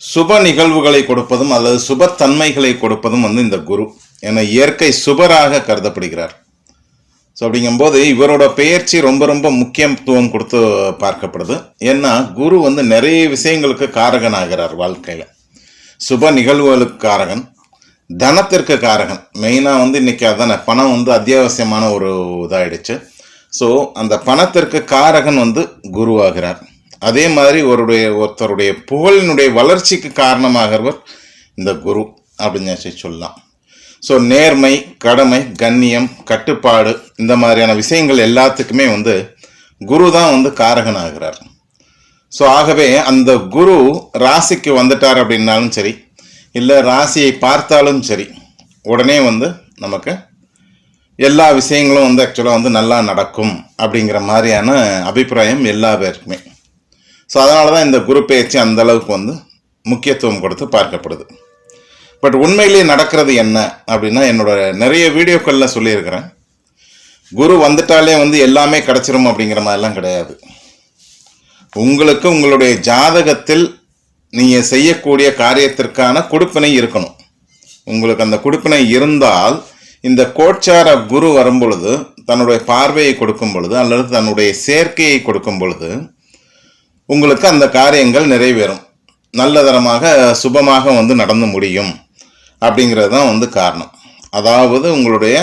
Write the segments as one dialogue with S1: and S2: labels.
S1: சுப நிகழ்வுகளை கொடுப்பதும் அல்லது சுபத்தன்மைகளை கொடுப்பதும் வந்து இந்த குரு என இயற்கை சுபராக கருதப்படுகிறார். ஸோ அப்படிங்கும்போது இவரோட பெயர்ச்சி ரொம்ப ரொம்ப முக்கியத்துவம் கொடுத்து பார்க்கப்படுது. ஏன்னா குரு வந்து நிறைய விஷயங்களுக்கு காரகனாகிறார் வாழ்க்கையில். சுப நிகழ்வுகளுக்கு காரகன் தனத்திற்கு காரகன். மெயினாக வந்து இன்றைக்கி அதானே பணம் வந்து அத்தியாவசியமான ஒரு இதாயிடுச்சு. ஸோ அந்த பணத்திற்கு காரகன் வந்து குருவாகிறார். அதே மாதிரி ஒருடைய ஒருத்தருடைய புகழினுடைய வளர்ச்சிக்கு காரணமாகிறவர் இந்த குரு அப்படின்னு சொல்லி சொல்லலாம். ஸோ நேர்மை கடமை கண்ணியம் கட்டுப்பாடு இந்த மாதிரியான விஷயங்கள் எல்லாத்துக்குமே வந்து குரு தான் வந்து காரகன் ஆகிறார் ஸோ ஆகவே அந்த குரு ராசிக்கு வந்துட்டார் அப்படின்னாலும் சரி இல்லை ராசியை பார்த்தாலும் சரி உடனே வந்து நமக்கு எல்லா விஷயங்களும் வந்து ஆக்சுவலாக வந்து நல்லா நடக்கும் அப்படிங்கிற மாதிரியான அபிப்பிராயம் எல்லா பேருக்குமே. ஸோ அதனால தான் இந்த குரு பயிற்சி அந்த அளவுக்கு வந்து முக்கியத்துவம் கொடுத்து பார்க்கப்படுது. பட் உண்மையிலேயே நடக்கிறது என்ன அப்படின்னா என்னோட நிறைய வீடியோக்களில் சொல்லியிருக்கிறேன். குரு வந்துட்டாலே வந்து எல்லாமே கிடச்சிரும் அப்படிங்கிற மாதிரிலாம் கிடையாது. உங்களுக்கு உங்களுடைய ஜாதகத்தில் நீங்கள் செய்யக்கூடிய காரியத்திற்கான கொடுப்பினை இருக்கணும். உங்களுக்கு அந்த கொடுப்பினை இருந்தால் இந்த கோட்சார குரு வரும் பொழுது தன்னுடைய பார்வையை கொடுக்கும் பொழுது அல்லது தன்னுடைய சேர்க்கையை கொடுக்கும் பொழுது உங்களுக்கு அந்த காரியங்கள் நிறைவேறும். நல்லதரமாக சுபமாக வந்து நடந்து முடியும். அப்படிங்கிறது தான் வந்து காரணம். அதாவது உங்களுடைய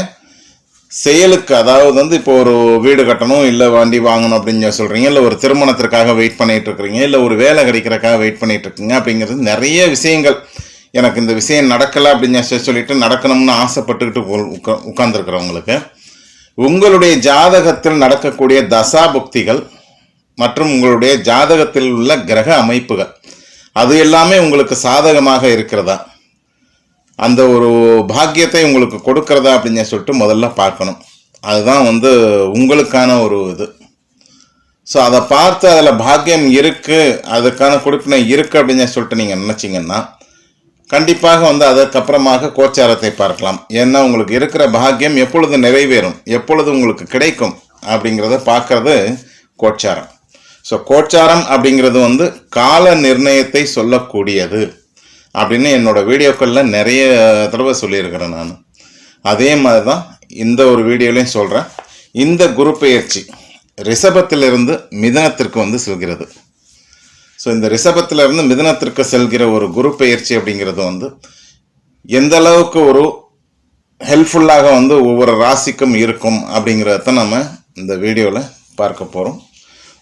S1: செயலுக்கு அதாவது வந்து இப்போ ஒரு வீடு கட்டணும் இல்லை வண்டி வாங்கணும் அப்படின்னு சொல்கிறீங்க இல்லை ஒரு திருமணத்திற்காக வெயிட் பண்ணிகிட்டு இருக்கிறீங்க இல்லை ஒரு வேலை கிடைக்கிறக்காக வெயிட் பண்ணிகிட்டு இருக்கீங்க அப்படிங்கிறது நிறைய விஷயங்கள். எனக்கு இந்த விஷயம் நடக்கலை அப்படின்னு சொல்லி சொல்லிட்டு நடக்கணும்னு ஆசைப்பட்டுக்கிட்டு உட்கா உட்காந்துருக்குறவங்களுக்கு உங்களுடைய ஜாதகத்தில் நடக்கக்கூடிய தசாபுக்திகள் மற்றும் உங்களுடைய ஜாதகத்தில் உள்ள கிரக அமைப்புகள். அது எல்லாமே உங்களுக்கு சாதகமாக இருக்கிறதா? அந்த ஒரு பாக்கியத்தை உங்களுக்கு கொடுக்கிறதா அப்படின்னு சொல்லிட்டு முதல்ல பார்க்கணும். அதுதான் வந்து உங்களுக்கான ஒரு இது. ஸோ அதை பார்த்து அதில் பாக்கியம் இருக்குது அதுக்கான கொடுப்பினை இருக்கு அப்படின்னு சொல்லிட்டு நீங்கள் நினச்சிங்கன்னா கண்டிப்பாக வந்து அதற்கப்புறமாக கோச்சாரத்தை பார்க்கலாம். ஏன்னா உங்களுக்கு இருக்கிற பாக்கியம் எப்பொழுது நிறைவேறும் எப்பொழுது உங்களுக்கு கிடைக்கும் அப்படிங்கிறத பார்க்கறது கோச்சாரம். ஸோ கோச்சாரம் அப்படிங்கிறது வந்து கால நிர்ணயத்தை சொல்லக்கூடியது அப்படின்னு என்னோட வீடியோக்களில் நிறைய தடவை சொல்லியிருக்கிறேன் நான். அதே மாதிரி தான் இந்த ஒரு வீடியோலையும் சொல்கிறேன் இந்த குரு பெயர்ச்சி ரிஷபத்திலிருந்து மிதனத்திற்கு வந்து செல்கிறது. ஸோ இந்த ரிஷபத்திலிருந்து மிதனத்திற்கு செல்கிற ஒரு குரு பெயர்ச்சி அப்படிங்கிறது வந்து எந்த அளவுக்கு ஒரு ஹெல்ப்ஃபுல்லாக வந்து ஒவ்வொரு ராசிக்கும் இருக்கும் அப்படிங்கிறத நம்ம இந்த வீடியோவில் பார்க்க போகிறோம்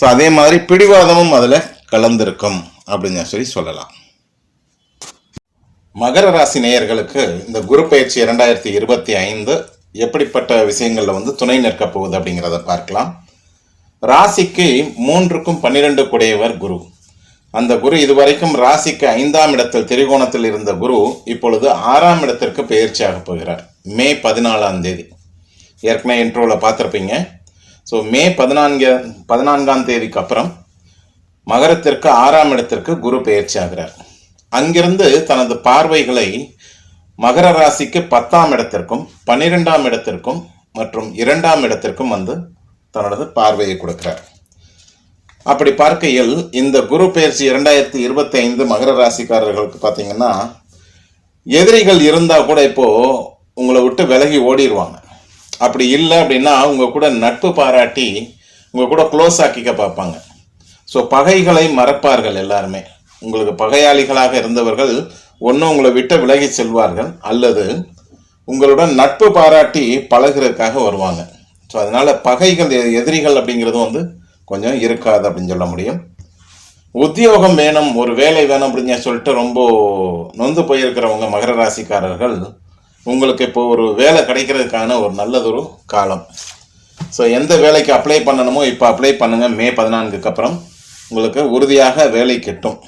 S1: ஸோ அதே மாதிரி பிடிவாதமும் அதில் கலந்திருக்கும் அப்படின்னு சொல்லி சொல்லலாம். மகர ராசி நேயர்களுக்கு இந்த குரு பயிற்சி இரண்டாயிரத்தி இருபத்தி ஐந்து எப்படிப்பட்ட விஷயங்களில் வந்து துணை நிற்கப் போகுது அப்படிங்கிறத பார்க்கலாம். ராசிக்கு மூன்றுக்கும் பன்னிரெண்டு குடையவர் குரு. அந்த குரு இதுவரைக்கும் ராசிக்கு ஐந்தாம் இடத்தில் திரிகோணத்தில் இருந்த குரு இப்பொழுது ஆறாம் இடத்திற்கு பயிற்சியாகப் போகிறார். மே பதினாலாம் தேதி. ஏற்கனவே இன்ட்ரோவில் பார்த்துருப்பீங்க. ஸோ மே பதினான்கு பதினான்காம் தேதிக்கு அப்புறம் மகரத்திற்கு ஆறாம் இடத்திற்கு குரு பெயர்ச்சி ஆகிறார் அங்கிருந்து தனது பார்வைகளை மகர ராசிக்கு பத்தாம் இடத்திற்கும் பன்னிரெண்டாம் இடத்திற்கும் மற்றும் இரண்டாம் இடத்திற்கும் வந்து தனது பார்வையை கொடுக்கிறார். அப்படி பார்க்கையில் இந்த குரு பயிற்சி இரண்டாயிரத்தி இருபத்தி ஐந்து மகர ராசிக்காரர்களுக்கு பார்த்தீங்கன்னா எதிரிகள் இருந்தால் கூட இப்போது உங்களை விட்டு விலகி ஓடிடுவாங்க அப்படி இல்லை அப்படின்னா உங்கள் கூட நட்பு பாராட்டி உங்கள் கூட க்ளோஸ் ஆக்கிக்க பார்ப்பாங்க. ஸோ பகைகளை மறப்பார்கள் எல்லாருமே. உங்களுக்கு பகையாளிகளாக இருந்தவர்கள் ஒன்று உங்களை விட்டு விலகி செல்வார்கள் அல்லது உங்களுடன் நட்பு பாராட்டி பழகுறதுக்காக வருவாங்க. ஸோ அதனால் பகைகள் எ- எதிரிகள் அப்படிங்கிறது வந்து கொஞ்சம் இருக்காது அப்படின்னு சொல்ல முடியும். உத்தியோகம் வேணும் ஒரு வேலை வேணும் அப்படின்னு சொல்லிட்டு ரொம்ப நொந்து போயிருக்கிறவங்க மகர ராசிக்காரர்கள் உங்களுக்கு இப்போ ஒரு வேலை கிடைக்கிறதுக்கான ஒரு நல்லதொரு காலம். ஸோ எந்த வேலைக்கு அப்ளை பண்ணணுமோ இப்போ அப்ளை பண்ணுங்கள் மே பதினான்குக்கு அப்புறம் உங்களுக்கு உறுதியாக வேலை கிட்டும்.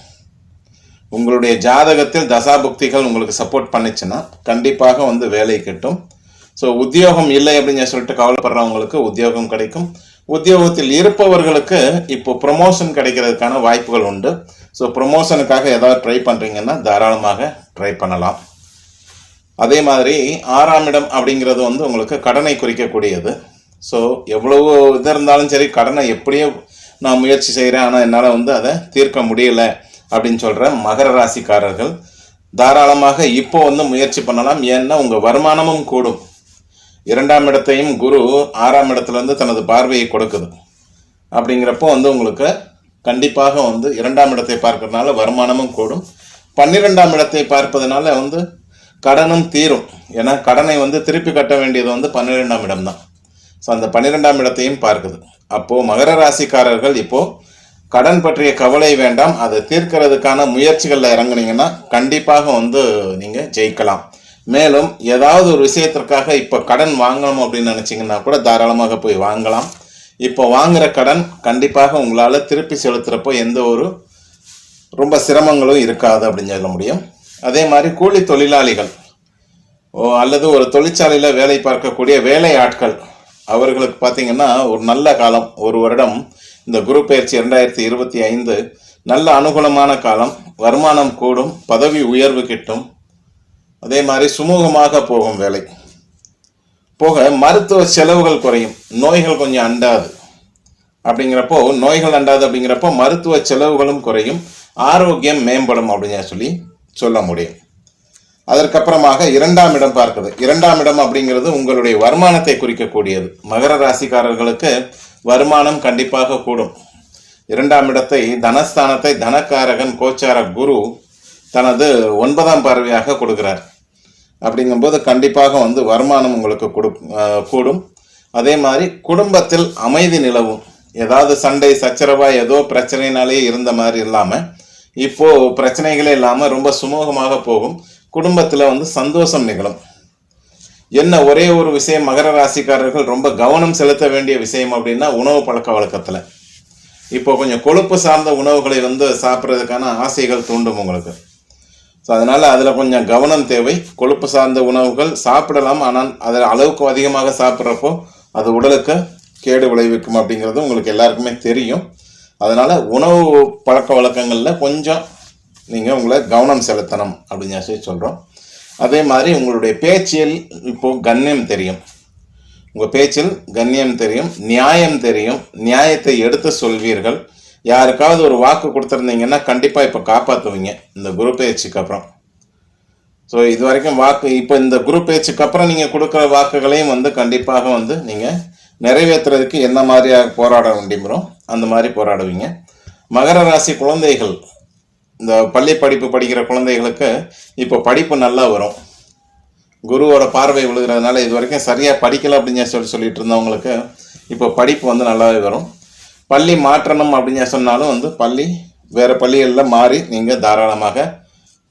S1: உங்களுடைய ஜாதகத்தில் தசாபுக்திகள் உங்களுக்கு சப்போர்ட் பண்ணுச்சுன்னா கண்டிப்பாக வந்து வேலை கிட்டும். ஸோ உத்தியோகம் இல்லை அப்படின்னு சொல்லிட்டு கவலைப்படுறவங்களுக்கு உத்தியோகம் கிடைக்கும். உத்தியோகத்தில் இருப்பவர்களுக்கு இப்போ ப்ரொமோஷன் கிடைக்கிறதுக்கான வாய்ப்புகள் உண்டு. ஸோ ப்ரொமோஷனுக்காக ஏதாவது ட்ரை பண்ணுறீங்கன்னா தாராளமாக ட்ரை பண்ணலாம். அதே மாதிரி ஆறாம் இடம் அப்படிங்கிறது வந்து உங்களுக்கு கடனை குறிக்கக்கூடியது. ஸோ எவ்வளவோ இது இருந்தாலும் சரி கடனை எப்படியோ நான் முயற்சி செய்கிறேன் ஆனால் என்னால் வந்து அதை தீர்க்க முடியல அப்படின்னு சொல்கிற மகர ராசிக்காரர்கள் தாராளமாக இப்போ வந்து முயற்சி பண்ணலாம். ஏன்னா உங்கள் வருமானமும் கூடும். இரண்டாம் இடத்தையும் குரு ஆறாம் இடத்துலேருந்து தனது பார்வையை கொடுக்குது. அப்படிங்கிறப்போ வந்து உங்களுக்கு கண்டிப்பாக வந்து இரண்டாம் இடத்தை பார்க்கறதுனால வருமானமும் கூடும். பன்னிரெண்டாம் இடத்தை பார்ப்பதனால வந்து கடனும் தீரும். ஏன்னா கடனை வந்து திருப்பி கட்ட வேண்டியது வந்து பன்னிரெண்டாம் இடம் தான் ஸோ அந்த பன்னிரெண்டாம் இடத்தையும் பார்க்குது. அப்போது மகர ராசிக்காரர்கள் இப்போது கடன் பற்றிய கவலை வேண்டாம். அதை தீர்க்கிறதுக்கான முயற்சிகளில் இறங்குனீங்கன்னா கண்டிப்பாக வந்து நீங்கள் ஜெயிக்கலாம். மேலும் ஏதாவது ஒரு விஷயத்திற்காக இப்போ கடன் வாங்கணும் அப்படின்னு நினச்சிங்கன்னா கூட தாராளமாக போய் வாங்கலாம். இப்போ வாங்குகிற கடன் கண்டிப்பாக உங்களால் திருப்பி செலுத்துகிறப்போ எந்த ஒரு ரொம்ப சிரமங்களும் இருக்காது அப்படின்னு சொல்ல முடியும். அதே மாதிரி கூலி தொழிலாளிகள். ஓ அல்லது ஒரு தொழிற்சாலையில் வேலை பார்க்கக்கூடிய வேலை ஆட்கள். அவர்களுக்கு பார்த்தீங்கன்னா ஒரு நல்ல காலம். ஒரு வருடம். இந்த குரு பயிற்சி ரெண்டாயிரத்தி இருபத்தி ஐந்து நல்ல அனுகூலமான காலம். வருமானம் கூடும் பதவி உயர்வு கிட்டும். அதே மாதிரி சுமூகமாக போகும் வேலை. போக மருத்துவ செலவுகள் குறையும். நோய்கள் கொஞ்சம் அண்டாது. அப்படிங்கிறப்போ நோய்கள் அண்டாது அப்படிங்கிறப்போ மருத்துவ செலவுகளும் குறையும். ஆரோக்கியம் மேம்படும் அப்படின்னு சொல்லி சொல்ல முடியும். அதற்கப்புறமாக இரண்டாம் இடம் பார்க்குது இரண்டாம் இடம் அப்படிங்கிறது உங்களுடைய வருமானத்தை குறிக்கக்கூடியது. மகர ராசிக்காரர்களுக்கு வருமானம் கண்டிப்பாக கூடும். இரண்டாம் இடத்தை தனஸ்தானத்தை தனக்காரகன் கோச்சார குரு தனது ஒன்பதாம் பார்வையாக கொடுக்கிறார். அப்படிங்கும்போது கண்டிப்பாக வந்து வருமானம் உங்களுக்கு கொடு கூடும். அதே மாதிரி குடும்பத்தில் அமைதி நிலவும். ஏதாவது சண்டை சச்சரவா ஏதோ பிரச்சனைனாலே இருந்த மாதிரி இல்லாமல் இப்போ பிரச்சனைகளே இல்லாமல் ரொம்ப சுமூகமாக போகும். குடும்பத்தில் வந்து சந்தோஷம் நிகழும். என்ன ஒரே ஒரு விஷயம் மகர ராசிக்காரர்கள் ரொம்ப கவனம் செலுத்த வேண்டிய விஷயம் அப்படின்னா உணவு பழக்க வழக்கத்தில். இப்போ கொஞ்சம் கொழுப்பு சார்ந்த உணவுகளை வந்து சாப்பிட்றதுக்கான ஆசைகள் தூண்டும் உங்களுக்கு. ஸோ அதனால் அதில் கொஞ்சம் கவனம் தேவை. கொழுப்பு சார்ந்த உணவுகள் சாப்பிடலாம். ஆனால் அதில் அளவுக்கு அதிகமாக சாப்பிட்றப்போ அது உடலுக்கு கேடு விளைவிக்கும் அப்படிங்கிறது உங்களுக்கு எல்லாருக்குமே தெரியும். அதனால் உணவு பழக்க வழக்கங்களில் கொஞ்சம் நீங்கள் உங்களை கவனம் செலுத்தணும் அப்படின்னு சொல்லி சொல்கிறோம் அதே மாதிரி உங்களுடைய பேச்சில் இப்போது கண்ணியம் தெரியும். உங்கள் பேச்சில் கண்ணியம் தெரியும் நியாயம் தெரியும் நியாயத்தை எடுத்து சொல்வீர்கள். யாருக்காவது ஒரு வாக்கு கொடுத்துருந்தீங்கன்னா கண்டிப்பாக இப்போ காப்பாற்றுவீங்க இந்த குரு பேச்சுக்கு அப்புறம். ஸோ இது வரைக்கும் வாக்கு இப்போ இந்த குரு பேச்சுக்கு அப்புறம் நீங்கள் கொடுக்குற வாக்குகளையும் வந்து கண்டிப்பாக வந்து நீங்கள் நிறைவேற்றுறதுக்கு என்ன மாதிரியாக போராட வேண்டியமோ அந்த மாதிரி போராடுவீங்க. மகர ராசி குழந்தைகள் இந்த பள்ளி படிப்பு படிக்கிற குழந்தைகளுக்கு இப்போ படிப்பு நல்லா வரும். குருவோட பார்வை விழுகிறதுனால இது வரைக்கும் சரியாக படிக்கல அப்படின்னு சொல்லி சொல்லிட்டு இருந்தவங்களுக்கு இப்போ படிப்பு வந்து நல்லாவே வரும். பள்ளி மாற்றணும் அப்படின்னு சொன்னாலும் வந்து பள்ளி வேறு பள்ளிகளில் மாறி நீங்கள் தாராளமாக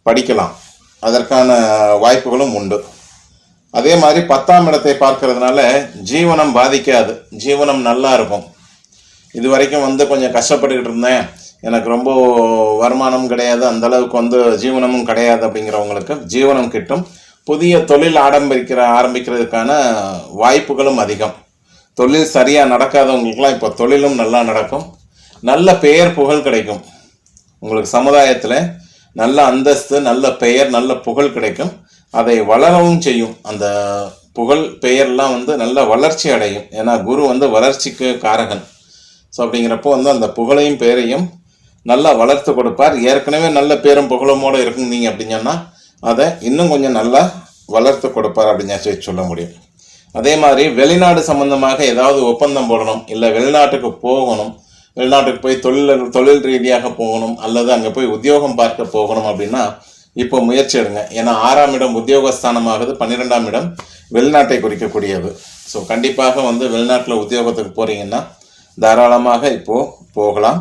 S1: படிக்கலாம். அதற்கான வாய்ப்புகளும் உண்டு. அதே மாதிரி பத்தாம் இடத்தை பார்க்கறதுனால ஜீவனம் பாதிக்காது. ஜீவனம் நல்லா இருக்கும். இது வரைக்கும் வந்து கொஞ்சம் கஷ்டப்பட்டுக்கிட்டு இருந்தேன். எனக்கு ரொம்ப வருமானம் கிடையாது. அந்த அளவுக்கு வந்து ஜீவனமும் கிடையாது அப்படிங்கிறவங்களுக்கு ஜீவனம் கிட்டும். புதிய தொழில் ஆரம்பிக்கிற ஆரம்பிக்கிறதுக்கான வாய்ப்புகளும் அதிகம். தொழில் சரியாக நடக்காதவங்களுக்குலாம் இப்போ தொழிலும் நல்லா நடக்கும். நல்ல பெயர் புகழ் கிடைக்கும். உங்களுக்கு சமுதாயத்தில் நல்ல அந்தஸ்து நல்ல பெயர் நல்ல புகழ் கிடைக்கும். அதை வளரவும் செய்யும். அந்த புகழ் பெயர்லாம் வந்து நல்ல வளர்ச்சி அடையும். ஏன்னா குரு வந்து வளர்ச்சிக்கு காரகன். ஸோ அப்படிங்கிறப்போ வந்து அந்த புகழையும் பெயரையும் நல்லா வளர்த்து கொடுப்பார். ஏற்கனவே நல்ல பேரும் புகழமோடு இருக்குங்க அப்படின்னு சொன்னால் அதை இன்னும் கொஞ்சம் நல்லா வளர்த்து கொடுப்பார் அப்படின்னு சொல்லி சொல்ல முடியும். அதே மாதிரி வெளிநாடு சம்பந்தமாக ஏதாவது ஒப்பந்தம் போடணும் இல்லை வெளிநாட்டுக்கு போகணும் வெளிநாட்டுக்கு போய் தொழில் தொழில் ரீதியாக போகணும் அல்லது அங்கே போய் உத்தியோகம் பார்க்க போகணும் அப்படின்னா இப்போ முயற்சி எடுங்க. ஏன்னா ஆறாம் இடம் உத்தியோகஸ்தானமாகுது பன்னிரெண்டாம் இடம் வெளிநாட்டை குறிக்கக்கூடியது. ஸோ கண்டிப்பாக வந்து வெளிநாட்டில் உத்தியோகத்துக்கு போகிறீங்கன்னா தாராளமாக இப்போது போகலாம்.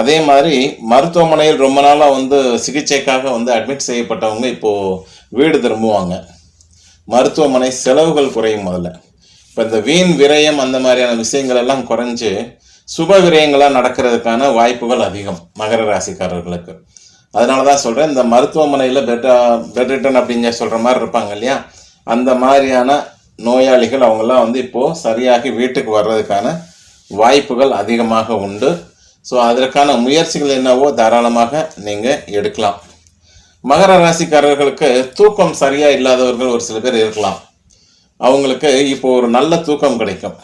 S1: அதே மாதிரி மருத்துவமனையில் ரொம்ப நாளாக வந்து சிகிச்சைக்காக வந்து அட்மிட் செய்யப்பட்டவங்க இப்போது வீடு திரும்புவாங்க. மருத்துவமனை செலவுகள் குறையும் முதல்ல. இப்போ இந்த வீண் விரயம் அந்த மாதிரியான விஷயங்கள் எல்லாம் குறைஞ்சு சுப விரயங்களாக நடக்கிறதுக்கான வாய்ப்புகள் அதிகம் மகர ராசிக்காரர்களுக்கு. அதனால தான் சொல்கிறேன் இந்த மருத்துவமனையில் பெட் பெட் ரிட்டன் சொல்கிற மாதிரி இருப்பாங்க இல்லையா? அந்த மாதிரியான நோயாளிகள் அவங்கெல்லாம் வந்து இப்போது சரியாகி வீட்டுக்கு வர்றதுக்கான வாய்ப்புகள் அதிகமாக உண்டு. ஸோ அதற்கான முயற்சிகள் என்னவோ தாராளமாக நீங்கள் எடுக்கலாம். மகர ராசிக்காரர்களுக்கு தூக்கம் சரியாக இல்லாதவர்கள் ஒரு சில பேர் இருக்கலாம். அவங்களுக்கு இப்போ ஒரு நல்ல தூக்கம் கிடைக்கும்.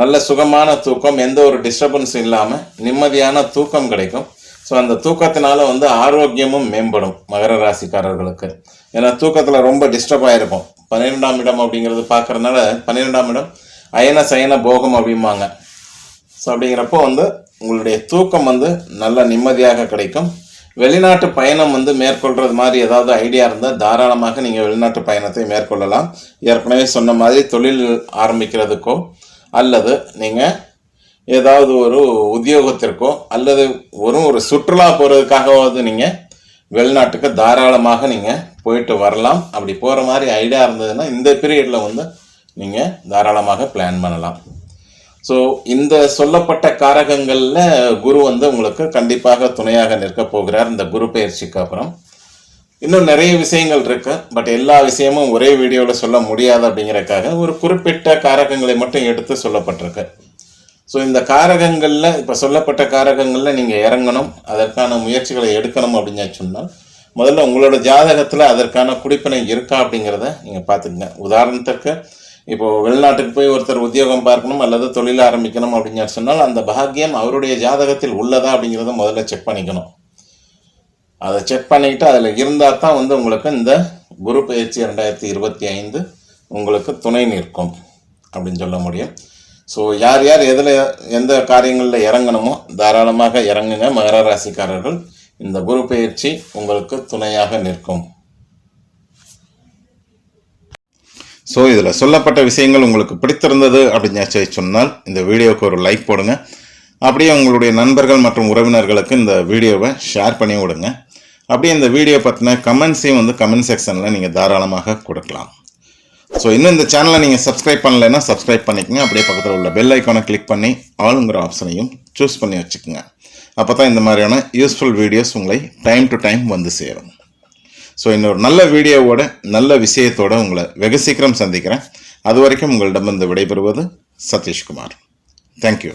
S1: நல்ல சுகமான தூக்கம் எந்த ஒரு டிஸ்டர்பன்ஸும் இல்லாமல் நிம்மதியான தூக்கம் கிடைக்கும். ஸோ அந்த தூக்கத்தினால வந்து ஆரோக்கியமும் மேம்படும் மகர ராசிக்காரர்களுக்கு. ஏன்னா தூக்கத்தில் ரொம்ப டிஸ்டர்ப் ஆகிருக்கும் பன்னிரெண்டாம் இடம் அப்படிங்கிறது பார்க்குறதுனால பன்னிரெண்டாம் இடம் அயன சயன போகம் அப்படிம்பாங்க. ஸோ அப்படிங்கிறப்போ வந்து உங்களுடைய தூக்கம் வந்து நல்ல நிம்மதியாக கிடைக்கும். வெளிநாட்டு பயணம் வந்து மேற்கொள்கிறது மாதிரி ஏதாவது ஐடியா இருந்தால் தாராளமாக நீங்கள் வெளிநாட்டு பயணத்தை மேற்கொள்ளலாம். ஏற்கனவே சொன்ன மாதிரி தொழில் ஆரம்பிக்கிறதுக்கோ அல்லது நீங்கள் ஏதாவது ஒரு உத்தியோகத்திற்கோ அல்லது வரும் ஒரு சுற்றுலா போகிறதுக்காகவாவது நீங்கள் வெளிநாட்டுக்கு தாராளமாக நீங்கள் போயிட்டு வரலாம். அப்படி போகிற மாதிரி ஐடியா இருந்ததுன்னா இந்த பீரியடில் வந்து நீங்கள் தாராளமாக பிளான் பண்ணலாம். ஸோ இந்த சொல்லப்பட்ட காரகங்களில் குரு வந்து உங்களுக்கு கண்டிப்பாக துணையாக நிற்க போகிறார். இந்த குரு பயிற்சிக்கு அப்புறம். இன்னும் நிறைய விஷயங்கள் இருக்குது பட் எல்லா விஷயமும் ஒரே வீடியோவில் சொல்ல முடியாது அப்படிங்கிறக்காக ஒரு குறிப்பிட்ட காரகங்களை மட்டும் எடுத்து சொல்லப்பட்டிருக்கு. ஸோ இந்த காரகங்களில் இப்போ சொல்லப்பட்ட காரகங்களில் நீங்கள் இறங்கணும் அதற்கான முயற்சிகளை எடுக்கணும் அப்படின்னு சொன்னால் முதல்ல உங்களோட ஜாதகத்தில் அதற்கான குடிப்பினை இருக்கா அப்படிங்கிறத நீங்கள் பார்த்துக்கங்க. உதாரணத்திற்கு இப்போது வெளிநாட்டுக்கு போய் ஒருத்தர் உத்தியோகம் பார்க்கணும் அல்லது தொழில் ஆரம்பிக்கணும் அப்படின்னு சொன்னால் அந்த பாக்கியம் அவருடைய ஜாதகத்தில் உள்ளதா அப்படிங்கிறத முதல்ல செக் பண்ணிக்கணும். அதை செக் பண்ணிக்கிட்டு அதில் இருந்தால் தான் வந்து உங்களுக்கு இந்த குரு பயிற்சி ரெண்டாயிரத்தி இருபத்தி ஐந்து உங்களுக்கு துணை நிற்கும் அப்படின்னு சொல்ல முடியும். ஸோ யார் யார் எதில் எந்த காரியங்களில் இறங்கணுமோ தாராளமாக இறங்குங்க. மகர ராசிக்காரர்கள் இந்த குரு பயிற்சி உங்களுக்கு துணையாக நிற்கும். ஸோ இதில் சொல்லப்பட்ட விஷயங்கள் உங்களுக்கு பிடித்திருந்தது அப்படின்னு சொன்னால் இந்த வீடியோவுக்கு ஒரு லைக் போடுங்க. அப்படியே உங்களுடைய நண்பர்கள் மற்றும் உறவினர்களுக்கு இந்த வீடியோவை ஷேர் பண்ணி விடுங்க. அப்படியே இந்த வீடியோ பற்றின கமெண்ட்ஸையும் வந்து கமெண்ட் செக்ஷனில் நீங்கள் தாராளமாக கொடுக்கலாம். ஸோ இன்னும் இந்த சேனலை நீங்கள் சப்ஸ்கிரைப் பண்ணலைன்னா சப்ஸ்கிரைப் பண்ணிக்கோங்க. அப்படியே பக்கத்தில் உள்ள பெல் ஐக்கானை கிளிக் பண்ணி ஆளுங்கிற ஆப்ஷனையும் சூஸ் பண்ணி வச்சுக்கோங்க. அப்போ தான் இந்த மாதிரியான யூஸ்ஃபுல் வீடியோஸ் உங்களை டைம் டு டைம் வந்து சேரும். ஸோ இன்னொரு நல்ல வீடியோவோட நல்ல விஷயத்தோடு உங்களை வெகு சீக்கிரம் சந்திக்கிறேன். அது வரைக்கும் உங்களிடமிருந்து விடைபெறுவது சதீஷ்குமார். தேங்க்யூ